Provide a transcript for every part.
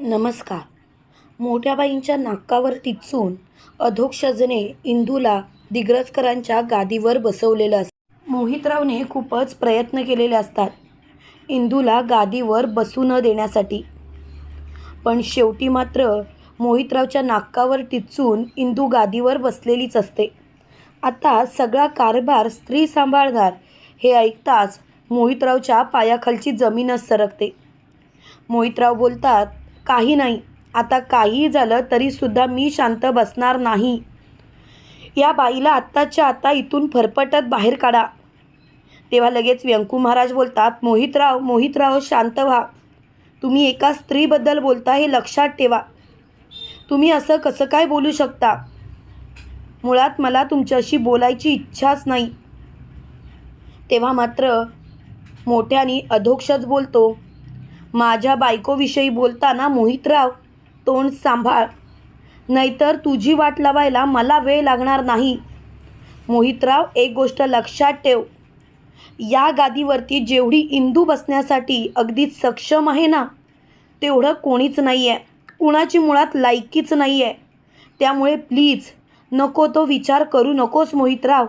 नमस्कार. मोठ्याबाईंच्या नाकावर टिचून अधोक्षजने इंदूला दिग्रजकरांच्या गादीवर बसवलेलं असतं. मोहितरावने खूपच प्रयत्न केलेले असतात इंदूला गादीवर बसू न देण्यासाठी. पण शेवटी मात्र मोहितरावच्या नाकावर टिचून इंदू गादीवर बसलेलीच असते. आता सगळा कारभार स्त्री सांभाळणार हे ऐकताच मोहितरावच्या पायाखालची जमीनच सरकते. मोहितराव बोलतात काही नाही. आता काही झालं तरीसुद्धा मी शांत बसणार नाही. या बाईला आत्ताच्या आता इथून फरफटत बाहेर काढा. तेव्हा लगेच व्यंकू महाराज बोलतात मोहितराव मोहितराव शांत व्हा. तुम्ही एका स्त्रीबद्दल बोलता हे लक्षात ठेवा. तुम्ही असं कसं काय बोलू शकता? मुळात मला तुमच्याशी बोलायची इच्छाच नाही. तेव्हा मात्र मोठ्याने अधोक्षच बोलतो. माझ्या बायकोविषयी बोलताना मोहितराव तोंड सांभाळ. नाहीतर तुझी वाट लावायला मला वेळ लागणार नाही. मोहितराव एक गोष्ट लक्षात ठेव. या गादीवरती जेवढी इंदू बसण्यासाठी अगदी सक्षम आहे ना तेवढं कोणीच नाही आहे कुणाची मुळात लायकीच नाही आहे त्यामुळे प्लीज नको तो विचार करू नकोस मोहितराव.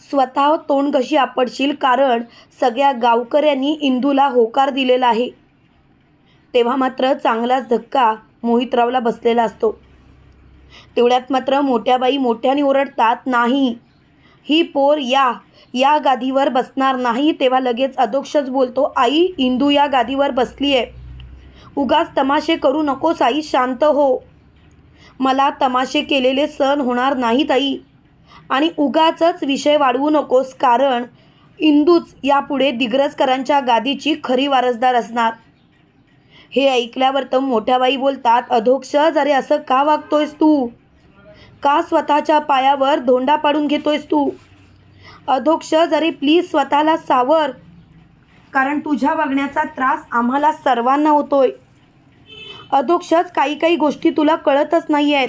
स्वतः तोंड कशी आपडशील कारण सगळ्या गावकऱ्यांनी इंदूला होकार दिलेला आहे. तेव्हा मात्र चांगलाच धक्का मोहितरावला बसलेला असतो. तेवढ्यात मात्र मोठ्या बाई मोठ्याने ओरडतात नाही ही पोर या या गादीवर बसणार नाही. तेव्हा लगेच अधोक्षच बोलतो आई इंदू या गादीवर बसली आहे उगाच तमाशे करू नकोस आई शांत हो. मला तमाशे केलेले सण होणार नाहीत आई. आणि उगाचच विषय वाढवू नकोस कारण इंदूच यापुढे दिग्रजकरांच्या गादीची खरी वारसदार असणार. हे ऐकल्यावर तर मोठ्या बाई बोलतात अधोक्ष अरे असं का वागतोयस तू? का स्वतःच्या पायावर धोंडा पाडून घेतोयस तू? अधोक्ष अरे प्लीज स्वतःला सावर कारण तुझ्या वागण्याचा त्रास आम्हाला सर्वांना होतोय. अधोक्षच काही काही गोष्टी तुला कळतच नाही आहेत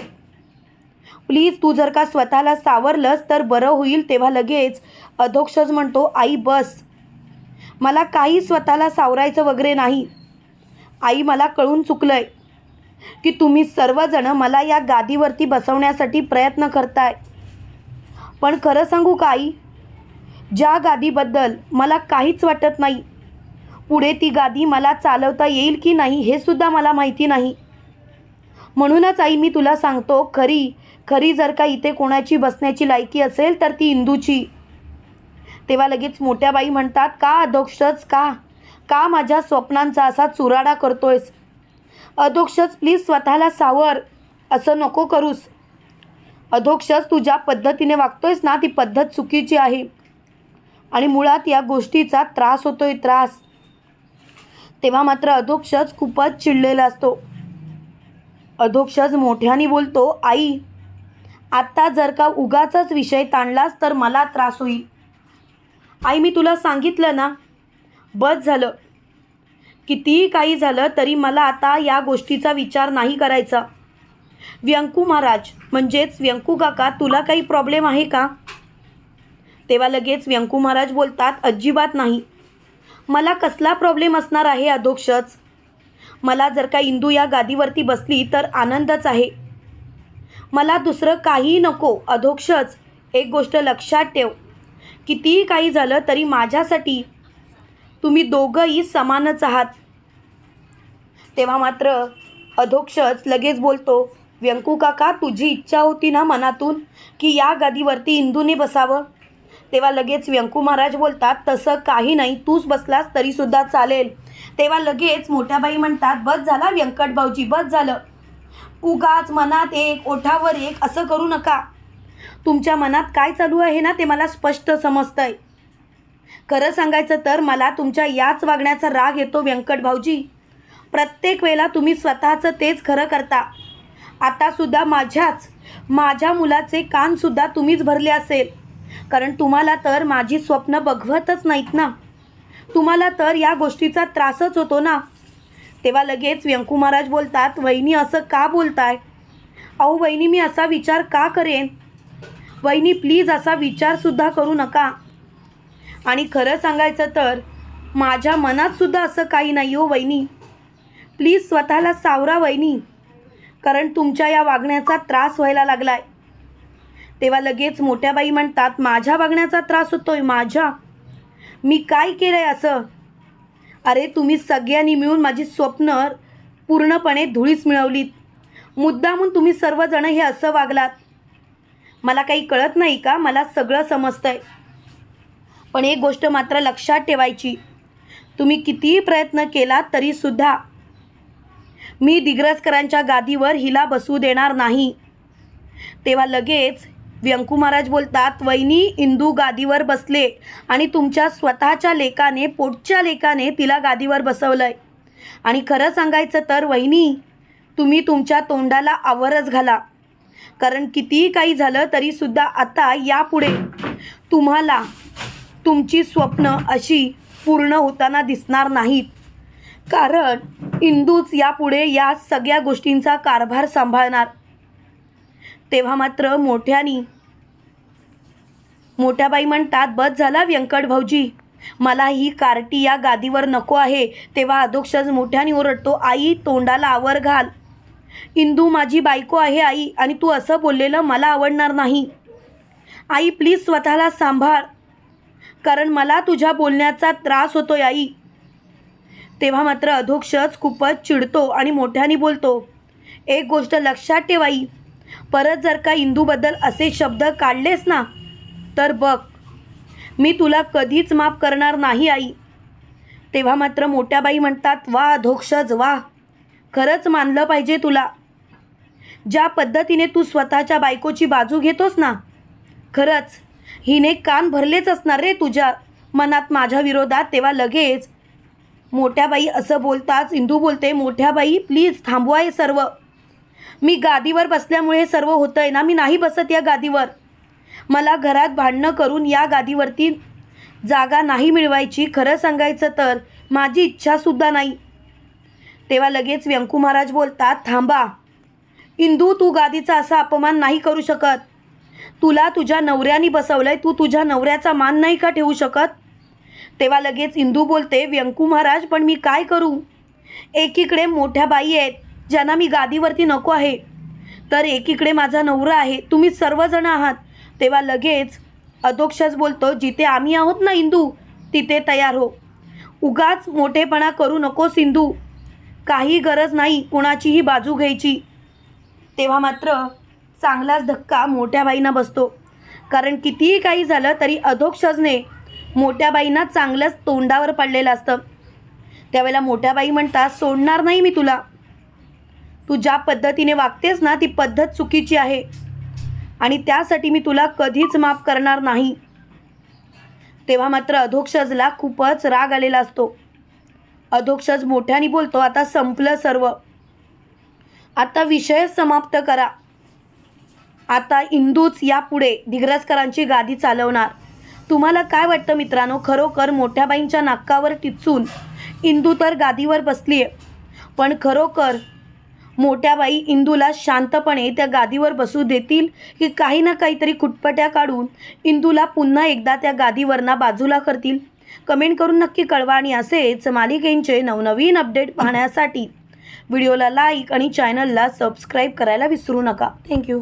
प्लीज तू जर का स्वतःला सावरलंस तर बरं होईल तेव्हा लगेच. अधोक्षच म्हणतो आई बस. मला काही स्वतःला सावरायचं वगैरे नाही. आई मला कळून चुकलंय की तुम्ही सर्वजण मला या गादीवरती बसवण्यासाठी प्रयत्न करताय. पण खरं सांगू का आई? ज्या गादीबद्दल मला काहीच वाटत नाही पुढे ती गादी मला चालवता येईल की नाही हे सुद्धा मला माहिती नाही. म्हणूनच आई मी तुला सांगतो खरी खरी जर का इथे कोणाची बसण्याची लायकी असेल तर ती इंदूची. तेव्हा लगेच मोठ्या बाई म्हणतात का अधोक्षच? का? का माझ्या स्वप्नांचा असा चुराडा करतोयस? अधोक्षच प्लीज स्वतःला सावर. असं नको करूस. अधोक्षच तू ज्या पद्धतीने वागतोयस ना ती पद्धत चुकीची आहे. आणि मुळात या गोष्टीचा त्रास होतोय त्रास. तेव्हा मात्र अधोक्षच खूपच चिडलेला असतो. अधोक्षज मोठ्याने बोलतो आई आत्ता जर का उगाचाच विषय ताणलास तर मला त्रास होईल. आई मी तुला सांगितलं ना बस झालं. कितीही काही झालं तरी मला आता या गोष्टीचा विचार नाही करायचा. व्यंकू महाराज म्हणजेच व्यंकू काका तुला काही प्रॉब्लेम आहे का? तेव्हा लगेच व्यंकू महाराज बोलतात अजिबात नाही. मला कसला प्रॉब्लेम असणार आहे अधोक्षच? मला जर का इंदू या गादीवरती बसली तर आनंदच आहे. मला दुसरं काहीही नको अधोक्षच. एक गोष्ट लक्षात ठेव. कितीही काही झालं तरी माझ्यासाठी तुम्ही दोघंही समानच आहात. तेव्हा मात्र अधोक्षच लगेच बोलतो व्यंकू काका तुझी इच्छा होती ना मनातून की या गादीवरती इंदूने बसावं? तेव्हा लगेच व्यंकू महाराज बोलतात तसं काही नाही तूच बसलास तरीसुद्धा चालेल. तेव्हा लगेच मोठ्याबाई म्हणतात बस झाला व्यंकट भाऊजी बस झालं. उगाच मनात एक ओठावर एक असं करू नका. तुमच्या मनात काय चालू आहे ना ते मला स्पष्ट समजतंय. खरं सांगायचं तर मला तुमच्या याच वागण्याचा राग येतो व्यंकट भाऊजी. प्रत्येक वेळेला तुम्ही स्वतःचं तेच खरं करता. आतासुद्धा माझ्याच माझ्या मुलाचे कानसुद्धा तुम्हीच भरले असेल. कारण तुम्हाला तर माझी स्वप्न बघवतच नाहीत ना. तुम्हाला तर या गोष्टीचा त्रासच होतो ना. तेव्हा लगेच व्यंकू महाराज बोलतात वहिनी असं का बोलताय? अहो वहिनी मी असा विचार का करेन? वहिनी प्लीज असा विचारसुद्धा करू नका. आणि खरं सांगायचं तर माझ्या मनातसुद्धा असं काही नाही हो वहिनी. प्लीज स्वतःला सावरा वहिनी. कारण तुमच्या या वागण्याचा त्रास व्हायला लागला आहे तेव्हा लगेच मोठ्या बाई म्हणतात माझ्या वागण्याचा त्रास होतोय माझ्या. मी काय केलंय असं? अरे तुम्ही सगळ्यांनी मिळून माझी स्वप्न पूर्णपणे धुळीस मिळवलीत. मुद्दामून तुम्ही सर्वजण हे असं वागलात. मला काही कळत नाही का? मला सगळं समजतंय. पण एक गोष्ट मात्र लक्षात ठेवायची. तुम्ही कितीही प्रयत्न केला तरीसुद्धा मी दिग्रजकरांच्या गादीवर हिला बसू देणार नाही. तेव्हा लगेच व्यंकू महाराज बोलतात वहिनी इंदू गादीवर बसले आणि तुमच्या स्वतःच्या लेकाने पोटच्या लेकाने तिला गादीवर बसवलंय. आणि खरं सांगायचं तर वहिनी तुम्ही तुमच्या तोंडाला आवरच घाला. कारण कितीही काही झालं तरीसुद्धा आता यापुढे तुम्हाला तुमची स्वप्न अशी पूर्ण होताना दिसणार नाहीत. कारण इंदूच यापुढे या सगळ्या गोष्टींचा कारभार सांभाळणार. तेव्हा मात्र मोठ्यानी मोठ्याबाई म्हणतात बस झाला व्यंकट भाऊजी. मला ही कार्टी या गादीवर नको आहे. तेव्हा अधोक्षज मोठ्याने ओरडतो आई तोंडाला आवर घाल. इंदू माझी बायको आहे आई आणि तू असं बोललेलं मला आवडणार नाही. आई प्लीज स्वतःला सांभाळ. कारण मला तुझ्या बोलण्याचा त्रास होतोय आई. तेव्हा मात्र अधोक्षज खूपच चिडतो आणि मोठ्याने बोलतो एक गोष्ट लक्षात ठेवाई परत जर का इंदूबद्दल असे शब्द काढलेस ना तर बघ. मी तुला कधीच माफ करणार नाही आई. तेव्हा मात्र मोठ्या बाई म्हणतात वा अधोक्षज वा. खरंच मानलं पाहिजे तुला. ज्या पद्धतीने तू स्वतःच्या बायकोची बाजू घेतोस ना खरंच हिने कान भरलेच असणार रे तुझ्या मनात माझ्या विरोधात तेव्हा लगेच. मोठ्या बाई असं बोलताच इंदू बोलते मोठ्या बाई प्लीज थांबवा हे सर्व. मी गादीवर बसल्यामुळे हे सर्व होतं आहे ना? मी नाही बसत या गादीवर. मला घरात भांडणं करून या गादीवरती जागा नाही मिळवायची खरं सांगायचं तर माझी इच्छासुद्धा नाही. तेव्हा लगेच व्यंकू महाराज बोलतात थांबा. इंदू तू गादीचा असा अपमान नाही करू शकत. तुला तुझ्या नवऱ्याने बसवलंय तू तुझ्या नवऱ्याचा मान नाही का ठेवू शकत? तेव्हा लगेच इंदू बोलते व्यंकू महाराज पण मी काय करू? एकीकडे मोठ्या बाई आहेत ज्यांना मी गादीवरती नको आहे. तर एकीकडे माझा नवरा आहे तुम्ही सर्वजण आहात. तेव्हा लगेच अधोक्षच बोलतो जिथे आम्ही आहोत ना इंदू तिथे तयार हो. उगाच मोठेपणा करू नको सिंधू काही गरज नाही कुणाचीही बाजू घ्यायची. तेव्हा मात्र चांगलाच धक्का मोठ्या बाईंना बसतो. कारण कितीही काही झालं तरी अधोक्षजने मोठ्या बाईंना चांगलंच तोंडावर पडलेलं असतं. त्यावेळेला मोठ्या बाई म्हणतात सोडणार नाही मी तुला. तू ज्या पद्धतीने वागतेस ना ती पद्धत चुकीची आहे. आणि त्यासाठी मी तुला कधीच माफ करणार नाही. तेव्हा मात्र अधोक्षजला खूपच राग आलेला असतो. अधोक्षज मोठ्याने बोलतो आता संपलं सर्व. आता विषय समाप्त करा. आता इंदूच यापुढे दिग्रजकरांची गादी चालवणार. तुम्हाला काय वाटतं मित्रांनो? खरोखर मोठ्याबाईंच्या नाकावर टिचून इंदू तर गादीवर बसली आहे पण खरोखर मोठ्या बाई इंदूला शांतपणे त्या गादीवर बसू देतील की काही ना काहीतरी खुटपट्या काढून इंदूला पुन्हा एकदा त्या गादीवरना बाजूला करतील? कमेंट करून नक्की कळवा आणि असेच मालिकेंचे नवनवीन अपडेट पाहण्यासाठी व्हिडिओला लाईक आणि चॅनलला सबस्क्राईब करायला विसरू नका. थँक्यू.